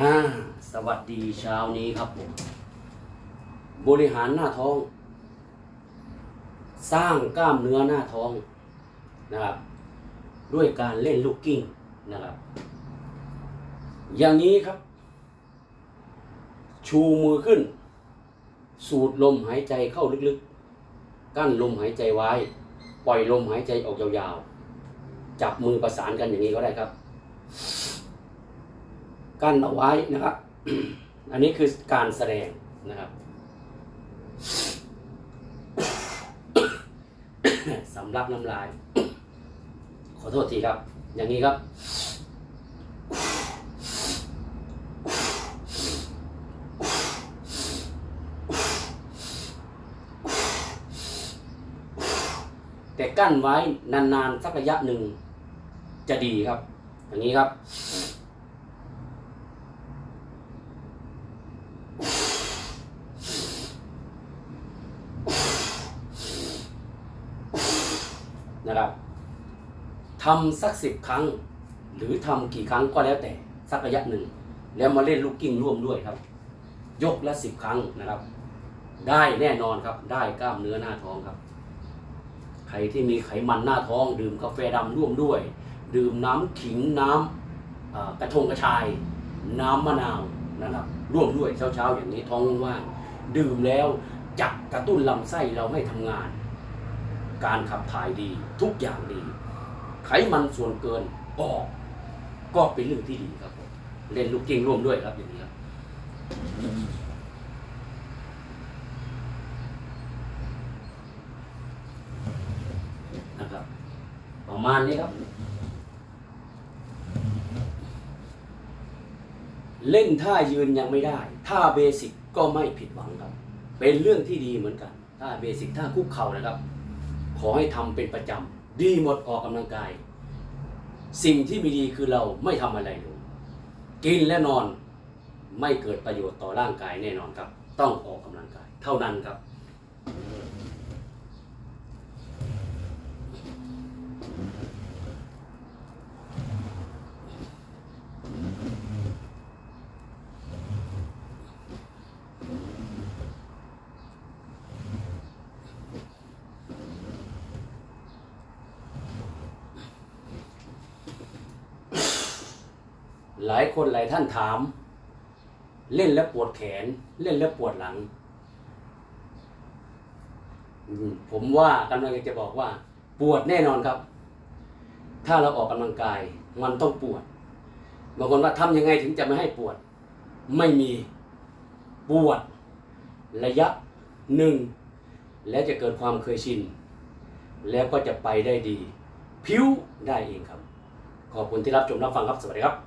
อ่าสวัสดีเช้านี้ครับผม บริหารหน้าท้อง สร้างกล้ามเนื้อหน้าท้องนะครับ ด้วยการเล่นลูกกิ้งนะครับ อย่างนี้ครับ ชูมือขึ้น สูดลมหายใจเข้าลึกๆ กั้นลมหายใจไว้ ปล่อยลมหายใจออกยาวๆ จับมือประสานกันอย่างนี้ก็ได้ครับ กั้นเอาไว้นะครับ อันนี้คือการแสดงนะครับสำลักน้ำลาย ขอโทษทีครับ อย่างนี้ครับ แต่กั้นไว้นานๆสักระยะหนึ่งจะดีครับ อย่างนี้ครับ นะครับทำสักสิบครั้ง หรือทำกี่ครั้งก็แล้วแต่สักระยะหนึ่ง แล้วมาเล่นลูกกิ้งร่วมด้วยครับ ยกละสิบครั้งนะครับ ได้แน่นอนครับ ได้กล้ามเนื้อหน้าท้องครับ ใครที่มีไขมันหน้าท้อง ดื่มกาแฟดำร่วมด้วย ดื่มน้ำขิงน้ำกระทงกระชาย น้ำมะนาวนะครับ ร่วมด้วยเช้าๆอย่างนี้ท้องว่างดื่มแล้วจักกระตุ้นลำไส้เราให้ทำงาน การขับถ่ายดี ทุกอย่างดี ไขมันส่วนเกินออก ก็เป็นเรื่องที่ดีครับผมเล่นลูกกิ้งร่วมด้วยครับอย่างนี้ครับนะครับ ประมาณนี้ครับ เล่นท่ายืนยังไม่ได้ท่าเบสิกก็ไม่ผิดหวังครับ เป็นเรื่องที่ดีเหมือนกันท่าเบสิกท่าคุกเข่านะครับ ขอให้ทำเป็นประจำดีหมดออกกำลังกาย สิ่งที่ไม่ดีคือเราไม่ทำอะไรเลยกินและนอนไม่เกิดประโยชน์ต่อร่างกายแน่นอนครับ ต้องออกกำลังกาย เท่านั้นครับ หลายคนหลายท่านถาม เล่นแล้วปวดแขน เล่นแล้วปวดหลัง ผมว่ากำลังจะบอกว่า ปวดแน่นอนครับ ถ้าเราออกกำลังกาย มันต้องปวดบางคนว่าทำยังไงถึงจะไม่ให้ปวด ไม่มีปวด ระยะหนึ่งแล้วจะเกิดความเคยชิน แล้วก็จะไปได้ดี ผิวได้เองครับ ขอบคุณที่รับชมรับฟังครับ สวัสดีครับ